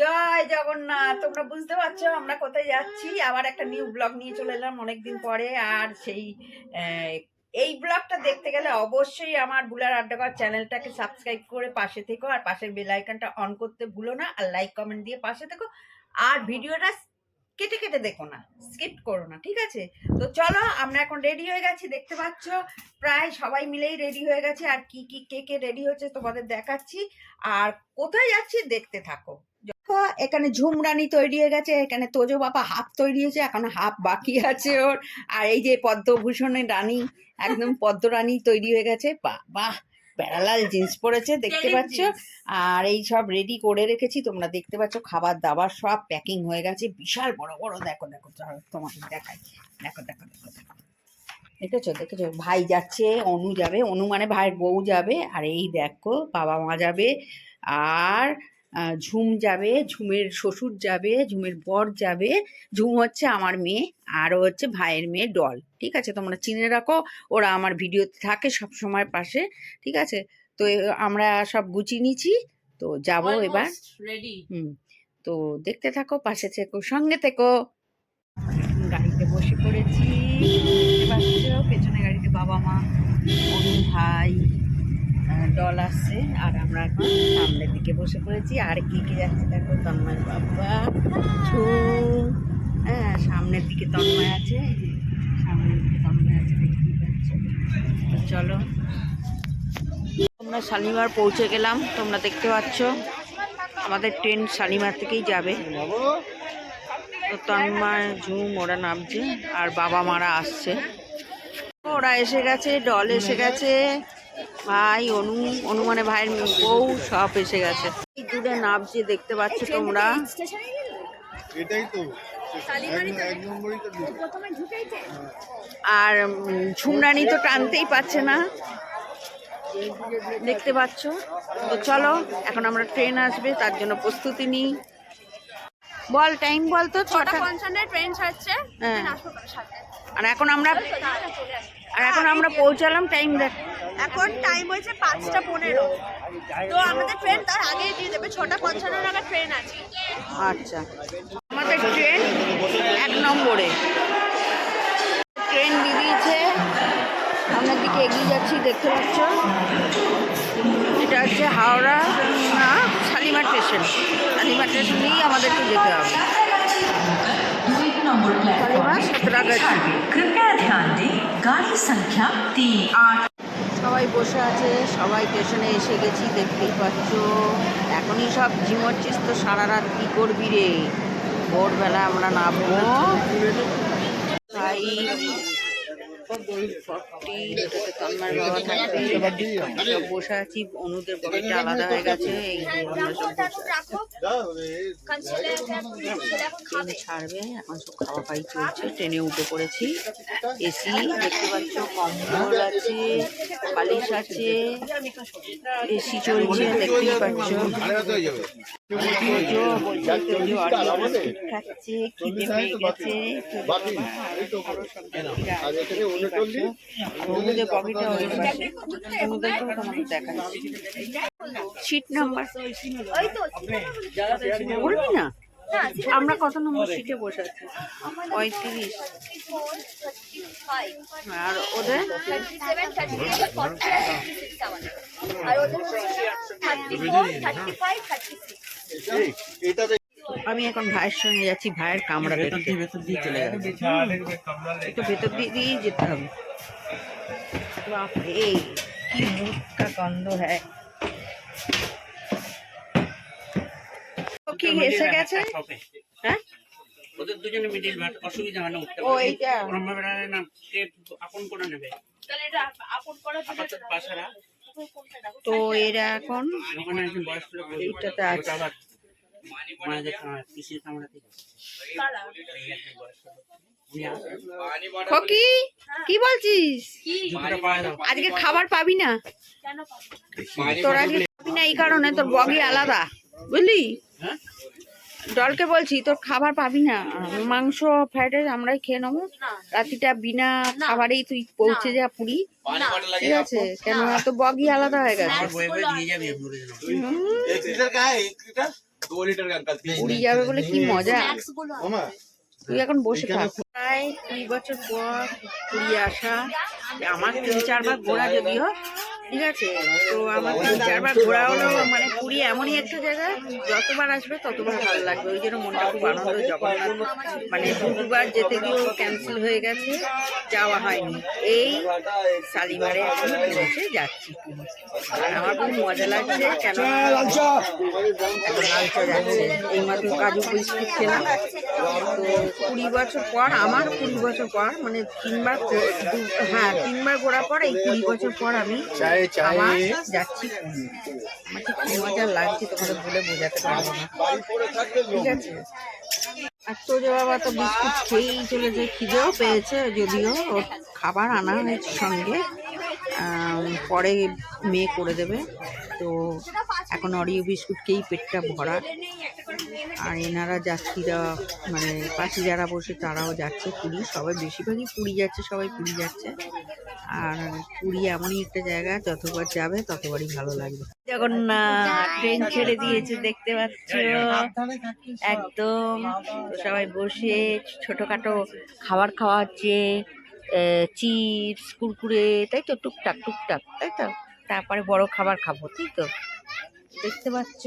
জয় জগন্নাথ, তোমরা বুঝতে পারছ আমরা কোথায় যাচ্ছি? আবার একটা নিউ ব্লগ নিয়ে চলে এলাম অনেকদিন পরে। আর সেই এই ব্লগটা দেখতে গেলে অবশ্যই আমার বুলার আড্ডাঘর চ্যানেলটাকে সাবস্ক্রাইব করে পাশে থেকো আর পাশের বেল আইকনটা অন করতে ভুলো না আর লাইক কমেন্ট দিয়ে পাশে থেকো। আর ভিডিওটা কেটে কেটে দেখো না স্কিপ করো না, ঠিক আছে? তো চলো, আমরা এখন রেডি হয়ে গেছি, দেখতে পাচ্ছ? প্রায় সবাই মিলেই রেডি হয়ে গেছে। আর কি কি, কে কে রেডি হচ্ছে তোমাদের দেখাচ্ছি। আর কোথায় যাচ্ছি দেখতে থাকো। দেখো, এখানে ঝুমরানি তৈরি হয়ে গেছে এখানে তোজো বাবা হাফ তৈরি হয়েছে এখন হাফ বাকি আছে ওর। আর এই যে পদ্মভূষণের রানী একদম পদ্ম পদ্মরানী তৈরি হয়ে গেছে। বাহ বাহ প্যারালাল জিন্স পরেছে দেখতে পাচ্ছ? আর এই সব রেডি করে রেখেছি তোমরা দেখতে পাচ্ছ খাবার দাবার সব প্যাকিং হয়ে গেছে। বিশাল বড় বড় দেখো দেখো তোমাকে দেখাই। দেখো দেখো দেখো দেখো। দেখেছ দেখেছ? ভাই যাচ্ছে অনু যাবে অনু মানে ভাইয়ের বউ যাবে। আর এই দেখো বাবা মা যাবে। আর ঝুম যাবে ঝুমের শ্বশুর যাবে ঝুমের বর যাবে। ঝুম হচ্ছে আমার মেয়ে আর হচ্ছে ভাইয়ের মেয়ে ডল ঠিক আছে? তোমরা চিনে রাখো ওরা আমার ভিডিওতে থাকে সব সময় পাশে ঠিক আছে? তো আমরা সব গুছিয়ে নিয়েছি তো যাব এবার। রেডি হুম তো দেখতে থাকো পাশে থেকো সঙ্গে থেকো। গাড়িতে বসে পড়েছি পেছনে গাড়িতে বাবা মা ভাই। ডল আসছে আর আমরা এখন সামনের দিকে বসে পড়েছি। আর কি কি যাচ্ছে দেখো তন্ময় বাবা ঝুম হ্যাঁ সামনের দিকে তন্ময় আছে সামনের দিকে তন্ময় আছে দেখতেই পাচ্ছ। তো চলো। আমরা শালিমার পৌঁছে গেলাম, তোমরা দেখতে পাচ্ছ। আমাদের ট্রেন শালিমার থেকেই যাবে। তো তন্ময় ঝুম ওরা নামছে, আর বাবা মারা আসছে। ওরা এসে গেছে ডল এসে গেছে। ভাই অনু অনু মানে ভাইয়ের বউ সব এসে গেছে। এই দূরে নামছে দেখতে পাচ্ছ তোমরা। এটাই তো। আর ঝুমরানি তো টানতেই পাচ্ছে না। দেখতে পাচ্ছ? তো চলো এখন আমরা ট্রেন আসবে তার জন্য প্রস্তুতি নিই। বল টাইম বল তো ছটা পঞ্চান্নে ট্রেন ছাড়ছে হ্যাঁ। আর এখন আমরা। আর এখন আমরা পৌঁছালাম টাইম দেখ। এখন টাইম হয়েছে পাঁচটা পনেরো। তো আমাদের ট্রেন তার আগেই দিয়ে দেবে ছটা পঞ্চান্ন নাগাদ ট্রেন আছে। আচ্ছা। আমাদের ট্রেন এক নম্বরে। ট্রেন বেরিয়েছে। সামনের দিকে এগিয়ে যাচ্ছি দেখতে পাচ্ছ? এটা হচ্ছে হাওড়া না শালিমার স্টেশন শালিমার স্টেশন দিয়েই আমাদেরকে যেতে হবে। নম্বর কৃপয়া ধ্যান দিন। গাড়ি সংখ্যা তিন আট। সবাই বসে আছে সবাই স্টেশনে এসে গেছি দেখতেই পাচ্ছ। এখনই সব ঝিমরছিস তো সারা রাত কী করবি রে? ভোরবেলা আমরা নামবো। ফর্টি এটাতে তন্মার বাবা থাকবে সব বসে আছি অনুদের বগিটা আলাদা হয়ে গেছে এই ট্রেন ছাড়বে এখন সব খাওয়া খাই চলছে ট্রেনে উঠে পড়েছি। এসি দেখতে পাচ্ছ কম্বল আছে বালিশ আছে এসি চলছে দেখতেই পাচ্ছ। খাচ্ছে খিদে পেয়ে গেছে। তো। দেখাচ্ছি সিট নাম্বার বলবি না? আমরা কত নম্বর সিটে বসে আছি? পঁয়ত্রিশ। আর ওদের? এটাতে আমি এখন ভাইয়ের সঙ্গে যাচ্ছি ভাইয়ের কামড়া দেখতে ভেতর দিয়ে চলে যাবে একটু ভেতর দিয়ে দিয়েই যেতে হবে। বাপরে কি মুখটা গন্ধ হ্যাঁ। কি এসে গেছে? হ্যাঁ? ওদের দুজনে মিডিল ভাট অসুবিধা হয় না উঠতে ও এইটা। ব্রহ্মবেড়ায় না কে আপন করে নেবে? তাহলে এটা আপন পাশারা। তো এরা এখন। এইটাতে আছে। খকি কি বলছিস। আজকে খাবার পাবি না। তোর আজকে পাবি না এই কারণে তোর বগি আলাদা বুঝলি? জলকে বলছি তোর খাবার পাবি না। মাংস ফ্রাইড রাইস আমরাই খেয়ে নেব। রাতিটা বিনা খাবারেই তুই পৌঁছে যা পুরি। ঠিক আছে কেন তো বগি আলাদা হয়ে গেছে। পুরি যাবে বলে কি মজা। তুই এখন বসে থাক। প্রায় দুই বছর পর পুরী আসা। আমার তিন চারবার ঘোরা যদিও। ঠিক আছে? তো আমার তিন চারবার ঘোরা হলো মানে পুরী এমনই একটা জায়গা যতবার আসবে ততবার ভালো লাগবে। ওই জন্য মনটা খুব আনন্দ জগন্নাথ। মানে দুবার যেতে গিয়েও ক্যান্সেল হয়ে গেছে যাওয়া হয়নি। এই শালিমারে এখন বসে যাচ্ছি। আর আমার খুব মজা লাগছে কেন লালচা। যাচ্ছে। এইমাত্র কাজু বিস্কুট খেলাম। তো কুড়ি বছর পর আমার কুড়ি বছর পর মানে তিনবার হ্যাঁ তিনবার ঘোরার পর এই কুড়ি বছর পর আমি আবার যাচ্ছি। আমার ঠিক কি মজা লাগছে তোমাদের বলে বোঝাতে পারব না। ঠিক আছে। আর তোজো বাবা তো বিস্কুট খেয়েই চলেছে খিদেও পেয়েছে যদিও ওর খাবার আনা হয়েছে সঙ্গে। পরে মেয়ে করে দেবে। তো এখন অরিও বিস্কুট খেয়েই পেটটা ভরা। আর এনারা যাত্রীরা মানে পাশে যারা বসে তারাও যাচ্ছে। পুরী সবাই বেশিরভাগই পুরী যাচ্ছে সবাই পুরী যাচ্ছে। আর পুরী এমনই একটা জায়গা যতবার যাবে ততবারই ভালো লাগবে। জগন্নাথ ট্রেন ছেড়ে দিয়েছে দেখতে পাচ্ছ? একদম সবাই বসে ছোটখাটো খাবার খাওয়া হচ্ছে চিপস কুরকুরে তাই তো টুকটাক টুকটাক তাই তো? তারপরে বড় খাবার খাব তাই তো? দেখতে পাচ্ছ?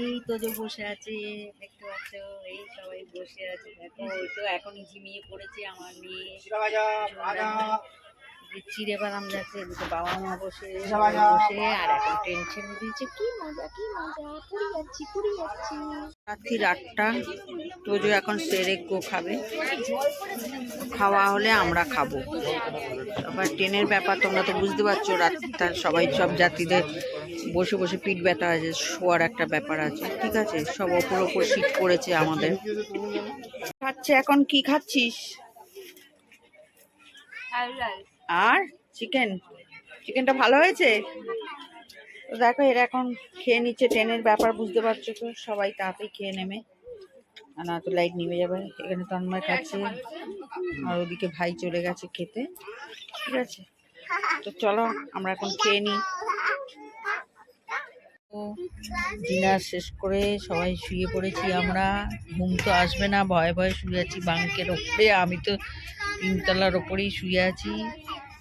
এই তো যে বসে আছে দেখতে পাচ্ছ? এই সবাই বসে আছে। দেখো ওই তো এখনই ঝিমিয়ে পড়েছে আমার মেয়ে। চিড়ে বাদাম যাচ্ছে এদিকে বাবা মা বসে বসে আর এখন ছেড়ে দিয়েছে কি মজা কি মজা পুরী যাচ্ছি পুরী যাচ্ছি। রাত্রি আটটা তোজো এখন সেরেকো খাবে। খাওয়া হলে আমরা খাব। আবার ট্রেনের ব্যাপার তোমরা তো বুঝতে পারছ রাতটা সবাই সব যাত্রীদের বসে বসে পিঠ ব্যথা আছে শোয়ার একটা ব্যাপার আছে। ঠিক আছে সব ওপর ওপর সিট পড়েছে আমাদের। খাচ্ছে এখন কি খাচ্ছিস? আর চিকেন চিকেনটা ভালো হয়েছে? তো দেখো, এরা এখন খেয়ে নিচ্ছে, ট্রেনের ব্যাপার বুঝতে পারছ তো, সবাই তাড়াতাড়ি খেয়ে আর না তো লাইট নিভে যাবে, এখানে তন্ময় খাচ্ছে, আর ওদিকে ভাই চলে গেছে খেতে। ঠিক আছে? তো চলো, আমরা এখন খেয়ে নিই ডিনার শেষ করে সবাই শুয়ে পড়েছি আমরা। ঘুম তো আসবে না, ভয়ে ভয়ে শুয়ে আছি, বাঙ্কের ওপরে। আমি তো তিনতলার ওপরেই শুয়ে আছি।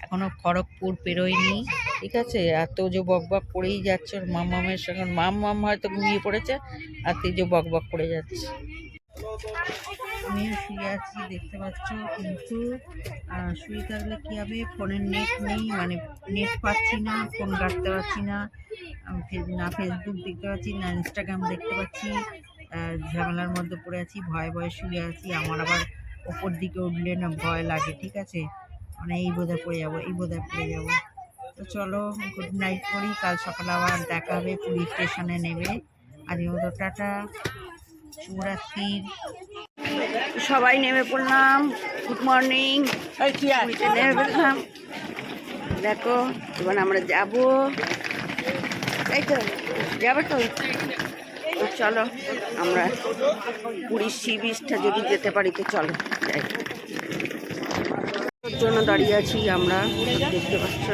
এখনও খড়গপুর পেরোয়নি। ঠিক আছে? আর বক বক করেই যাচ্ছে ওর মামামের সঙ্গে। মাম মাম হয়তো ঘুমিয়ে পড়েছে, আর তেজো বক বক করে যাচ্ছে আমি শুয়ে আছি, দেখতে পাচ্ছ, কিন্তু শুয়ে থাকলে কী হবে? ফোনের নেট নেই মানে নেট পাচ্ছি না ফোন কাটতে পারছি না। না ফেসবুক দেখতে পাচ্ছি, না ইনস্টাগ্রাম দেখতে পাচ্ছি। ঝামেলার মধ্যে পড়ে আছি, ভয়ে ভয়ে শুয়ে আছি। আমার আবার ওপর দিকে উঠলে না ভয় লাগে ঠিক আছে? মানে এই বোধহয় পড়ে যাব এই বোধহয় পড়ে যাব। তো চলো গুড নাইট করি কাল সকালে আবার দেখা হবে পুরী স্টেশনে নেবে। আজকে মতো টাটা। শুভরাত্রির সবাই নেমে পড়লাম। গুড মর্নিং নেমে পড়লাম। দেখো এবার আমরা যাব। তাই তো যাবে তো। চলো, আমরা পুরীর সি বিচটা যদি যেতে পারি তো চলো, যাই। জন্য দাঁড়িয়ে আছি আমরা, দেখতে পাচ্ছ?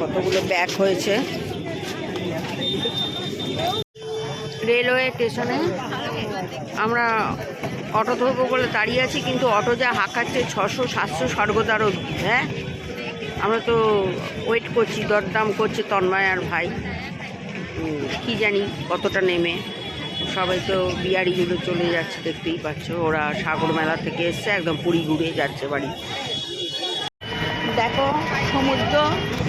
কতগুলো ব্যাগ হয়েছে। রেলওয়ে স্টেশনে আমরা অটো ধরবো বলে দাঁড়িয়ে আছি, কিন্তু অটো যা হাঁকাচ্ছে ছশো, সাতশো স্বর্গদ্বারও হ্যাঁ? আমরা তো ওয়েট করছি, দরদাম করছে তন্ময় আর ভাই। কি জানি কতটা নেমে। সবাই তো বিয়ারিগুলো চলে যাচ্ছে, দেখতেই পাচ্ছ। ওরা সাগর মেলা থেকে এসছে, একদম পুরী ঘুরে যাচ্ছে বাড়ি। দেখো, সমুদ্র,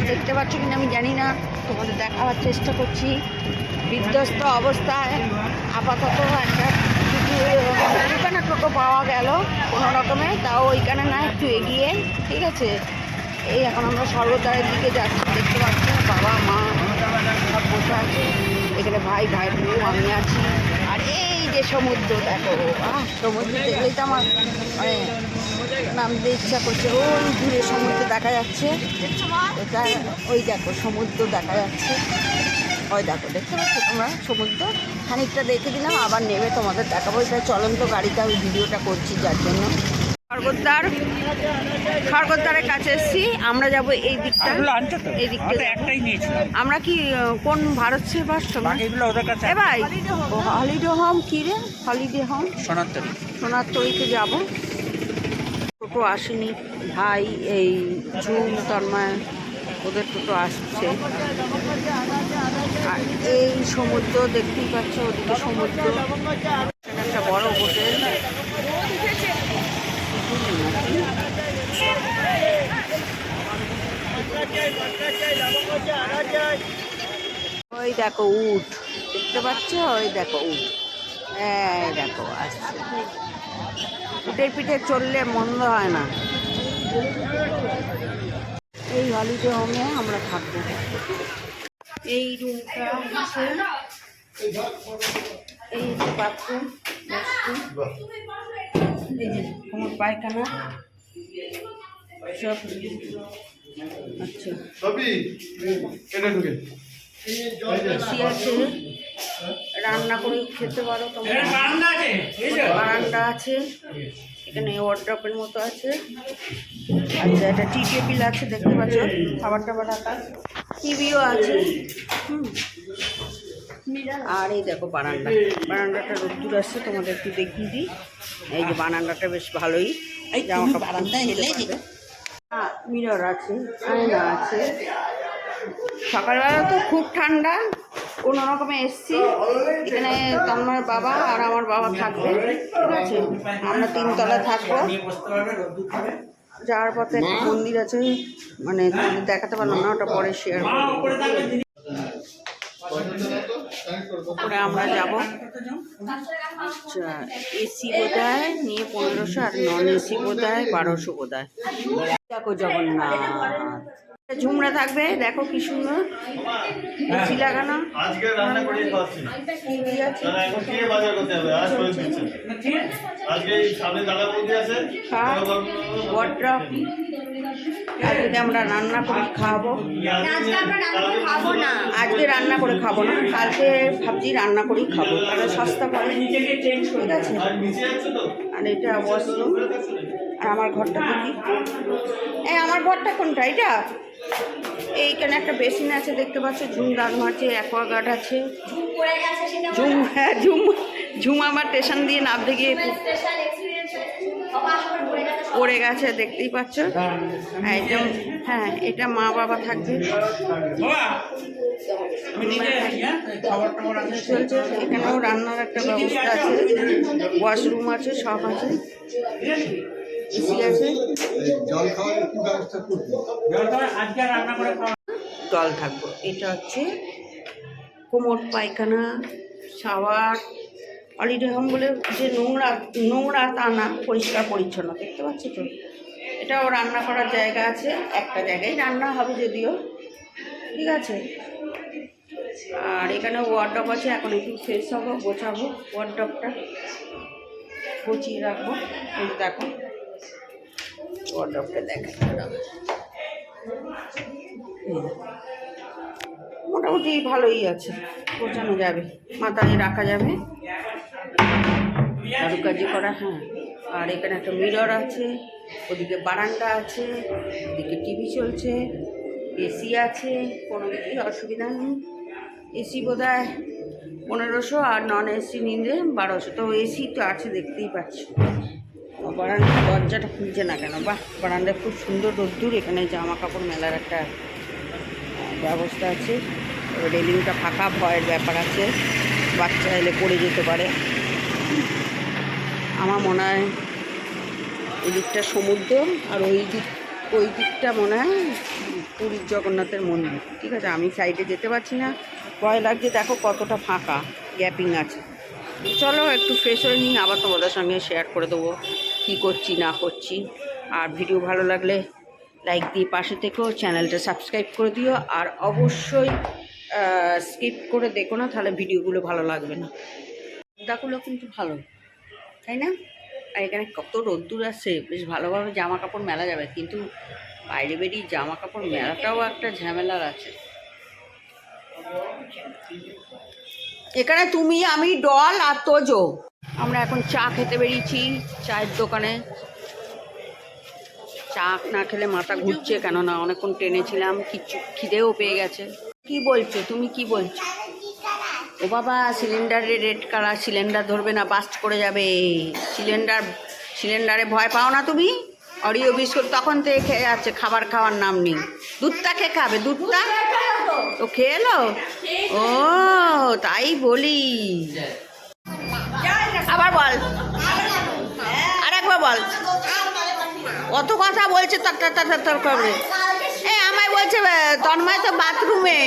দেখতে পাচ্ছ কিনা আমি জানি না। তোমাদের দেখাবার চেষ্টা করছি। বিধ্বস্ত অবস্থায় আপাতত একটা দুখানা টোটো পাওয়া গেল কোনো রকমে, তাও ওইখানে না, একটু এগিয়ে, ঠিক আছে? এই এখন আমরা সর্বদারের দিকে যাচ্ছি, দেখতে পাচ্ছি, বাবা, মা। বসে আছে। এখানে ভাই ভাই, বউ, আমি আছি। আর এই যে সমুদ্র, দেখো সমুদ্র দেখলেই তো আমার মানে নামতে ইচ্ছা করছে। ওই দূরে সমুদ্র দেখা যাচ্ছে। ওটা ওই দেখো, সমুদ্র দেখা যাচ্ছে। ওই দেখো, দেখতে পাচ্ছ তোমরা? সমুদ্র। খানিকটা দেখে দিলাম, আবার নেমে তোমাদের দেখাবো। এটা চলন্ত গাড়িতে আমি ভিডিওটা করছি, যার জন্য। স্বর্গদ্বার স্বর্গদ্বারের কাছে এসেছি। আমরা যাব এই দিকটা এগুলো আনছো তো এই দিকটা একটাই আমরা কি কোন ভারত বাকিগুলো এ ভাই। হলিডে হোম কি রে? Holiday home? সোনাত্তরী সোনার তরিতে যাব। টোটো আসেনি। ভাই এই ঝুম তন্ময় ওদের টোটো আসছে। আর এই সমুদ্র দেখতেই পাচ্ছ ওদিকে সমুদ্র। একটা বড় হোটেল। ওই দেখো উট। দেখতে পাচ্ছ? ওই দেখো উট। এই দেখো, আসছে। উটের পিঠে চললে মন্দ হয় না। এই হলিডে হোমে আমরা থাকব। এই রুমটা আছে এই যে বাথরুম এই যে পায়খানা। সব আচ্ছা। সবই এটা ঢুকে। রান্না করে খেতে পারো তোমরা। বারান্দা আছে এখানে ওয়ার্ড্রপের মতো আছে। আচ্ছা একটা টি টেবিল আছে দেখতে পাচ্ছ। খাবার টাবার রাখা। টিভিও আছে। হুম। আর এই দেখো বারান্দা। বারান্দাটা রোদ্দুর আসছে তোমাদের একটু দেখিয়ে দিই। এই যে বারান্দাটা বেশ ভালোই। জামা কাপড় হ্যাঁ মিরর আছে। আয়না আছে। সকালবেলা তো খুব ঠান্ডা কোনো রকমে এসছি। এখানে তন্ময়ের বাবা আর আমার বাবা থাকবে। ঠিক আছে? আমরা তিনতলা থাকব। যাওয়ার পথে একটা মন্দির আছে। মানে দেখাতে পারলাম না ওটা পরে শেয়ার করে আমরা যাব। আচ্ছা এসি বোধহয় নিয়ে পনেরোশো আর নন এসি বোধহয় বারোশো বোধহয়। দেখো জগন্নাথ। ঝুমরা থাকবে দেখো কি সুন্দর। এসি লাগানো। আজকে রান্না করে খাওয়াচ্ছি। না তাহলে এখন কে বাজার করতে হবে আজ করে দিচ্ছে। আজকে সামনে দাদা বৌদি আছে। খাট আজকে আমরা রান্না করে খাওয়াবো খাব না। আজকে রান্না করে খাব না। কালকে ভাবছি রান্না করেই খাব। তাহলে সস্তা পড়ে। ঠিক আছে আর এটা আর আমার ঘরটা দেখি। এই আমার ঘরটা কোনটা? এটা এইখানে একটা বেসিন আছে দেখতে পাচ্ছ? ঝুম লাগানো আছে অ্যাকোয়াগার্ড আছে। ঝুম হ্যাঁ ঝুম ঝুম আমার স্টেশন দিয়ে নামতে গিয়ে পড়ে গেছে দেখতেই পাচ্ছ? হ্যাঁ এটা হ্যাঁ এটা মা বাবা থাকবে। এখানেও রান্নার একটা ব্যবস্থা আছে। ওয়াশরুম আছে সব আছে। এসি আছে? জল খাওয়ার কি ব্যবস্থা করব। আজকে রান্না করে খাওয়া জল থাকব এটা হচ্ছে কোমর পায়খানা শাওয়ার হলিডে হোম বলে যে নোংরা নোংরা তা না পরিষ্কার পরিচ্ছন্ন দেখতে পাচ্ছ তো? এটাও রান্না করার জায়গা আছে একটা জায়গায় রান্না হবে যদিও। ঠিক আছে? আর এখানে ওয়ার্ডপ আছে এখন একটু ফ্রেশ হব গোছাবো ওয়ার্ডপটা গুছিয়ে রাখব। দেখো। ওয়ার্ডপটা দেখা মোটামুটি ভালোই আছে, গোছানো যাবে, মাথায় রাখা যাবে। কারুকাজি করা হ্যাঁ। আর এখানে একটা মিরর আছে, ওদিকে বারান্দা আছে, ওদিকে টিভি চলছে, এসি আছে, কোনো কিছুই অসুবিধা নেই। এসি বোধ হয় পনেরোশো আর নন এসি নিলে বারোশো। তো এসি তো আছে, দেখতেই পাচ্ছি। বারান্দার দরজাটা খুলছে না কেন? বাহ, বারান্দায় খুব সুন্দর রোদ্দুর, এখানে জামা কাপড় মেলার একটা ব্যবস্থা আছে। রেলিংটা ফাঁকা, ভয়ের ব্যাপার আছে। বাচ্চা এলে পড়ে যেতে পারে। আমার মনে হয় এই দিকটা সমুদ্র, আর ওই দিক, ওই দিকটা মনে হয় পুরীর জগন্নাথের মন্দির। ঠিক আছে, আমি সাইডে যেতে পারছি না। ভয় লাগছে, দেখো কতটা ফাঁকা গ্যাপিং আছে। চলো, একটু ফ্রেশ হয়ে নিই, আবার তোমাদের সঙ্গে শেয়ার করে দেবো। কী করছি, না করছি। আর ভিডিও ভালো লাগলে লাইক দিয়ে পাশে থেকেও চ্যানেলটা সাবস্ক্রাইব করে দিও। আর অবশ্যই স্কিপ করে দেখো না, তাহলে ভিডিওগুলো ভালো লাগবে না। পর্দাগুলো কিন্তু ভালো, তাই না? আর এখানে কত রোদ্দুর আসছে বেশ ভালোভাবে জামা কাপড় মেলা যাবে। কিন্তু বাইরে বেরিয়ে জামা কাপড় মেলাটাও একটা ঝামেলার আছে। এখানে তুমি, আমি, ডল আর তোজো। আমরা এখন চা খেতে বেরিয়েছি, চায়ের দোকানে। চা না খেলে মাথা ঘুরছে কেননা অনেকক্ষণ টেনেছিলাম কিচ্ছু খিদেও পেয়ে গেছে। কি বলছো? তুমি কি বলছো? ও বাবা, সিলিন্ডারে রেড কালার, সিলিন্ডার ধরবে না, বাস্ট করে যাবে। সিলিন্ডার, সিলিন্ডারে ভয় পাও না তুমি? অরিও বিস্কুট তখন থেকে খেয়ে যাচ্ছে খাবার খাওয়ার নাম নেই। দুধটা খেয়ে খাবে? দুধটা? তো খেয়ে এলো ও, তাই বলি। আবার বল। আর একবার বল। কত কথা বলছে তর তর তর তর তর করে এ আমায় বলছে তন্ময় তো বাথরুমে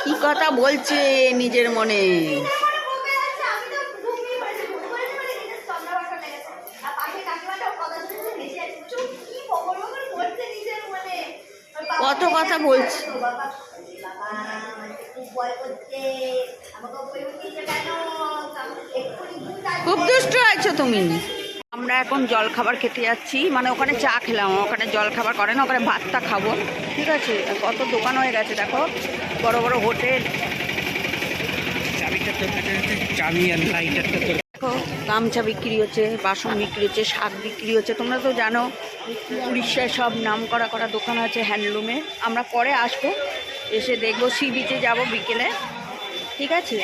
কি কথা বলছে নিজের মনে? কত কথা বলছে। খুব দুষ্ট আছো তুমি। আমরা এখন জল খাবার খেতে যাচ্ছি। মানে ওখানে চা খেলাম ওখানে জল খাবার করে না ওখানে ভাতটা খাব। ঠিক আছে? কত দোকান হয়ে গেছে দেখো। বড় বড় হোটেল। দেখো গামছা বিক্রি হচ্ছে বাসন বিক্রি হচ্ছে শাক বিক্রি হচ্ছে। তোমরা তো জানো উড়িষ্যায় সব নাম করা করা দোকান আছে হ্যান্ডলুমে। আমরা পরে আসব। এসে দেখব, সি বিচে যাব বিকেলে। ঠিক আছে?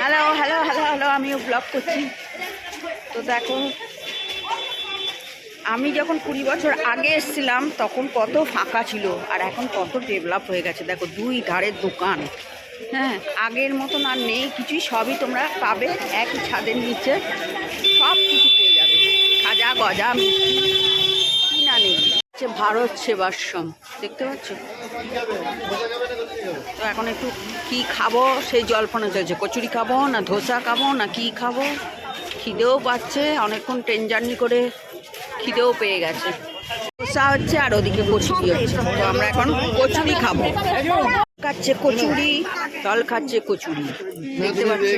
হ্যালো হ্যালো হ্যালো হ্যালো আমিও ব্লগ করছি। তো দেখো, আমি যখন কুড়ি বছর আগে এসেছিলাম, তখন কত ফাঁকা ছিল, আর এখন কত ডেভেলপ হয়ে গেছে। দেখো, দুই ধারের দোকান। হ্যাঁ আগের মতন আর নেই, কিছুই, সবই তোমরা পাবে একই ছাদের নিচে। সব কিছু পেয়ে যাবে। খাজা গজা মিষ্টি। কি না নেই। হচ্ছে ভারত সেবাশ্রম দেখতে পাচ্ছ? তো এখন একটু কি খাব? সেই জল্পনা চলছে। কচুরি খাব না ধোসা খাব না কি খাব? খিদেও পাচ্ছে অনেকক্ষণ ট্রেন জার্নি করে খিদেও পেয়ে গেছে। ধোসা হচ্ছে আর ওদিকে কচুরি হচ্ছে। তো আমরা এখন কচুরি খাব। খাচ্ছে কচুরি জল খাচ্ছে কচুরি। দেখতে পাচ্ছ?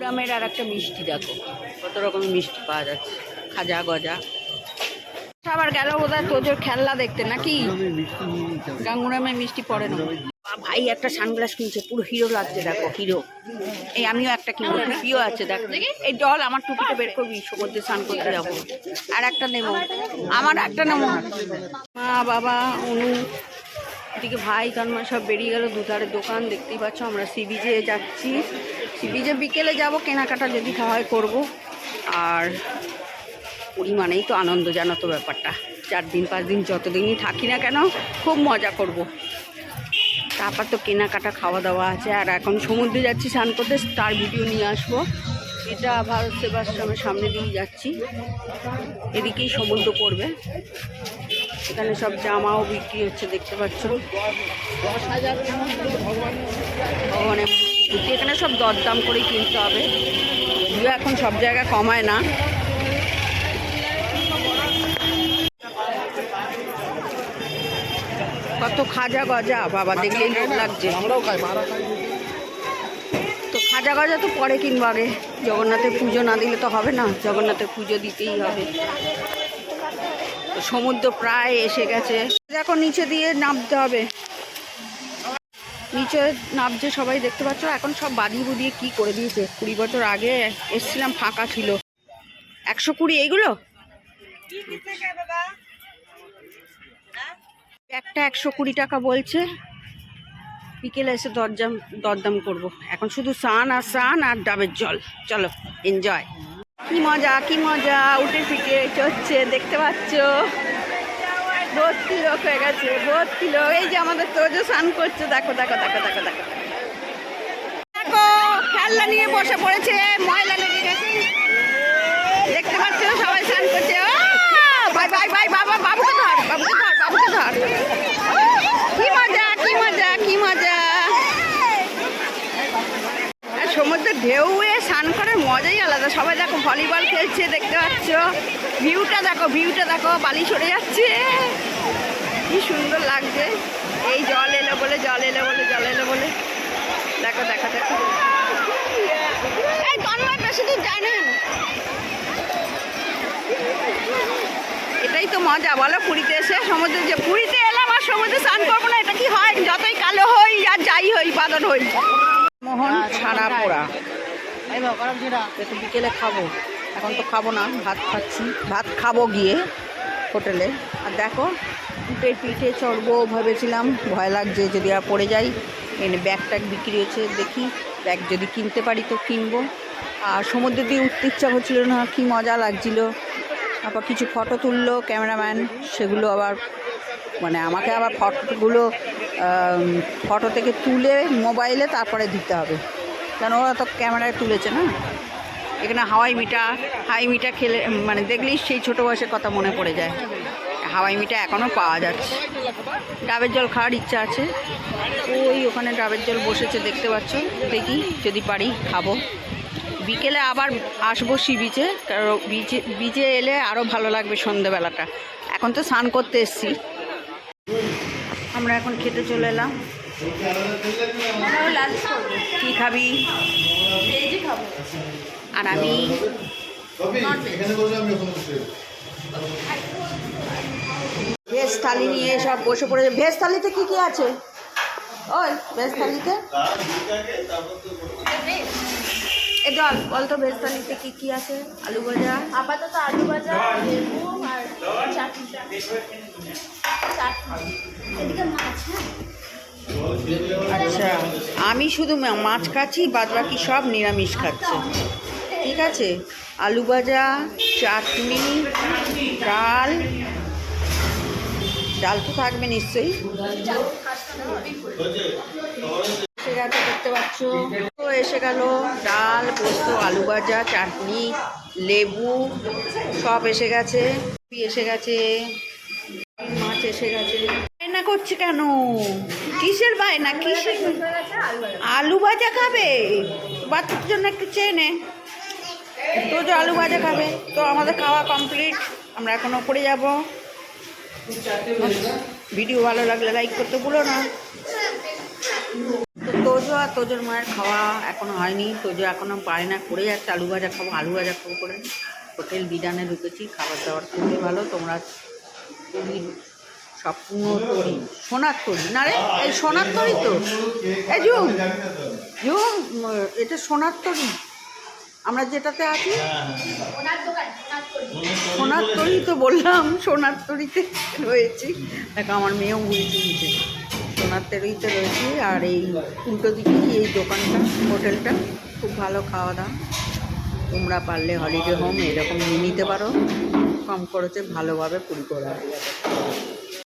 গ্রামের আর একটা মিষ্টি দেখো। কত রকমের মিষ্টি পাওয়া যাচ্ছে। খাজা গজা। আবার গেল বোধহয় তোজোর খেলনা দেখতে নাকি? গাঙ্গুরামে মিষ্টি পড়ে না। ভাই একটা সানগ্লাস কিনছে পুরো হিরো লাগছে দেখো হিরো। এই আমিও একটা কিনবো টুপিও আছে দেখো। এই জল আমার টুপিটা বের করবি সমুদ্রে স্নান করতে যাব। আর একটা নেব আমার একটা নেব। মা বাবা অনু এদিকে ভাই তন্ময় সব বেরিয়ে গেল দুধারে দোকান দেখতেই পাচ্ছ আমরা সি বিচে যাচ্ছি। সি বিচে বিকেলে যাব কেনাকাটা যদি হয় করব। আর পরিমাণেই তো আনন্দ, জানো তো ব্যাপারটা। চার দিন, পাঁচ দিন যতদিনই থাকি না কেন, খুব মজা করব। তারপর তো কেনাকাটা খাওয়া দাওয়া আছে। আর এখন সমুদ্রে যাচ্ছি স্নান করতে, তার ভিডিও নিয়ে আসব। এটা ভারত সেবাশ্রমের সামনে দিয়ে যাচ্ছি। এদিকেই সমুদ্র পড়বে। এখানে সব জামাও বিক্রি হচ্ছে, দেখতে পাচ্ছ। ভগবানের এখানে সব দরদাম করেই কিনতে হবে। যদিও এখন সব জায়গায় কমায় না। কত খাজা গজা বাবা দেখলেই লোক লাগছে। আমরাও খাই মারা খাই। তো খাজা গজা তো পরে কিনবো আগে। জগন্নাথের পুজো না দিলে তো হবে না জগন্নাথের পুজো দিতেই হবে। সমুদ্র প্রায় এসে গেছে। দেখো নিচে দিয়ে নামতে হবে। নিচে নামছে সবাই দেখতে পাচ্ছ? এখন সব বাদিয়ে বুদিয়ে কি করে দিয়েছে। কুড়ি বছর আগে এসছিলাম ফাঁকা ছিল। একশো কুড়ি এইগুলো? একটা একশো কুড়ি টাকা বলছে। বিকেলে এসে দরজাম, দরদাম করব। এখন শুধু সান আর স্নান আর ডাবের জল। চলো এনজয় কি মজা কি মজা, উঠে ফিকে চড়ছে, দেখতে পাচ্ছ? ভর্তি লোক হয়ে গেছে, ভর্তি লোক। এই যে আমাদের তোজো স্নান করছে, দেখো দেখো দেখো দেখো দেখো। দেখো, খেলনা নিয়ে বসে পড়েছে, ময়লা লেগে গেছে। দেখতে পাচ্ছ? সবাই স্নান করছে। ও ভাই ভাই ভাই বাবা বাবুকে ধর বাবুকে ধর বাবুকে কি মজা কি মজা কি মজা সমুদ্রের ঢেউয়ে স্নান করার মজাই আলাদা সবাই দেখো ভলিবল খেলছে দেখতে পাচ্ছ ভিউটা দেখো ভিউটা দেখো বালি সরে যাচ্ছে কি সুন্দর লাগছে এই জল এলো বলে জল এলো বলে জল এলো বলে দেখো দেখো দেখো এই তন্ময় বেশি দূর যায় না এটাই তো মজা বলো পুরীতে এসে সমুদ্রে যে পুরীতে এলাম আর সমুদ্রে স্নান করব না এটা কি হয়? যতই কালো হই আর যাই হই বাদর হই। মোহন ছাড়া পোড়া। একটু বিকেলে খাব। এখন তো খাব না ভাত খাচ্ছি। ভাত খাব গিয়ে হোটেলে। আর দেখো উটের পিঠে চড়বো ভেবেছিলাম। ভয় লাগছে যদি আর পড়ে যাই। এনে ব্যাগ ট্যাগ বিক্রি হচ্ছে দেখি। ব্যাগ যদি কিনতে পারি তো কিনবো। আর সমুদ্র দিয়ে উঠতে ইচ্ছা হচ্ছিল না কি মজা লাগছিল। তারপর কিছু ফটো তুললো ক্যামেরাম্যান সেগুলো আবার মানে আমাকে আবার ফটোগুলো ফটো থেকে তুলে মোবাইলে তারপরে দিতে হবে। কারণ ওরা তো ক্যামেরায় তুলেছে না। এখানে হাওয়াই মিঠা হাওয়াই মিঠা খেলে মানে দেখলেই সেই ছোটো বয়সের কথা মনে পড়ে যায়। হাওয়াই মিঠা এখনও পাওয়া যাচ্ছে। ডাবের জল খাওয়ার ইচ্ছা আছে। ওই ওখানে ডাবের জল বসেছে, দেখতে পাচ্ছ? দেখি, যদি পারি, খাব। বিকেলে আবার আসব সি বিচে কারণ বিচে বিচে এলে আরও ভালো লাগবে সন্ধেবেলাটা। এখন তো স্নান করতে এসছি। আমরা এখন খেতে চলে এলাম। কী খাবি? আর আমি ভেজ থালি নিয়ে সব বসে পড়েছে। ভেজ থালিতে কী কী আছে? ওই, ভেজ থালিতে? এ জল বল তো ভেজ থালিতে কী কী আছে? আলু ভাজা। আপাতত আলু ভাজা লেবু আর চাটনি। চাটনি। এদিকে মাছ হ্যাঁ? আচ্ছা আমি শুধু মাছ খাচ্ছি বাদ বাকি সব নিরামিষ খাচ্ছে। ঠিক আছে? আলু ভাজা চাটনি ডাল। ডাল তো থাকবে নিশ্চয়ই। এসে গেছে দেখতে পাচ্ছ। তো এসে গেল ডাল, পোস্ত, আলু ভাজা, চাটনি, লেবু, সব এসে গেছে। এসে গেছে। মাছ এসে গেছে। বায়না করছে কেন? কিসের বায়না? কিসের আলু ভাজা খাবে? বাচ্চার জন্য একটু চেয়ে নে। তো যে আলু ভাজা খাবে। তো আমাদের খাওয়া কমপ্লিট আমরা এখন ওপরে যাব। ভিডিও ভালো লাগলে লাইক করতে ভুলো না। তো তোজো আর তোজোর মায়ের খাওয়া এখনও হয়নি। তোজো এখনও পায় না, করে যাচ্ছে আলু ভাজা খাব, আলু ভাজা খাব করে। হোটেল বিডানে ঢুকেছি, খাবার দাবার খুবই ভালো। তোমরা খুবই স্বপ্ন তরি, সোনার তরি। না রে, এই সোনার তরি তো। এই জুম জুম এটা সোনার তরি। আমরা যেটাতে আছি, সোনার তরি তো বললাম, সোনার তরিতে রয়েছি। দেখো, আমার মেয়েও বুঝেছে নিচে। সোনার তরিতে রয়েছি আর এই উল্টো দিকেই এই দোকানটা, হোটেলটা। খুব ভালো খাওয়া দাওয়া। তোমরা পারলে হলিডে হোম এরকম নিয়ে নিতে পারো। কম খরচে ভালোভাবে পুরি করা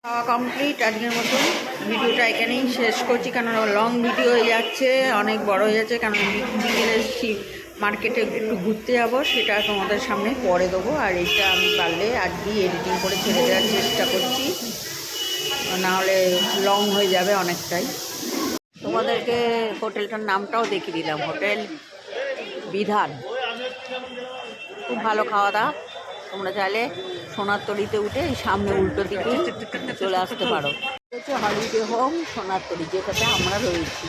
খাওয়া কমপ্লিট আজকের মতো ভিডিওটা এখানেই শেষ করছি কারণ লং ভিডিও হয়ে যাচ্ছে, অনেক বড় হয়ে যাচ্ছে বি- বিকেলে মার্কেটে একটু ঘুরতে যাব, সেটা তোমাদের সামনে পরে দেবো। আর এটা আমি পারলে আজকেই এডিটিং করে ছেড়ে দেওয়ার চেষ্টা করছি। না হলে লং হয়ে যাবে অনেকটাই। তোমাদেরকে হোটেলটার নামটাও দেখিয়ে দিলাম, হোটেল বিধান। খুব ভালো খাওয়া দাওয়া। তোমরা চাইলে সোনারতলিতে উঠে এই সামনে উল্টো দিকে চলে আসতে পারো। হচ্ছে হলিডে হোম সোনারতলি যেটাতে আমরা রয়েছি।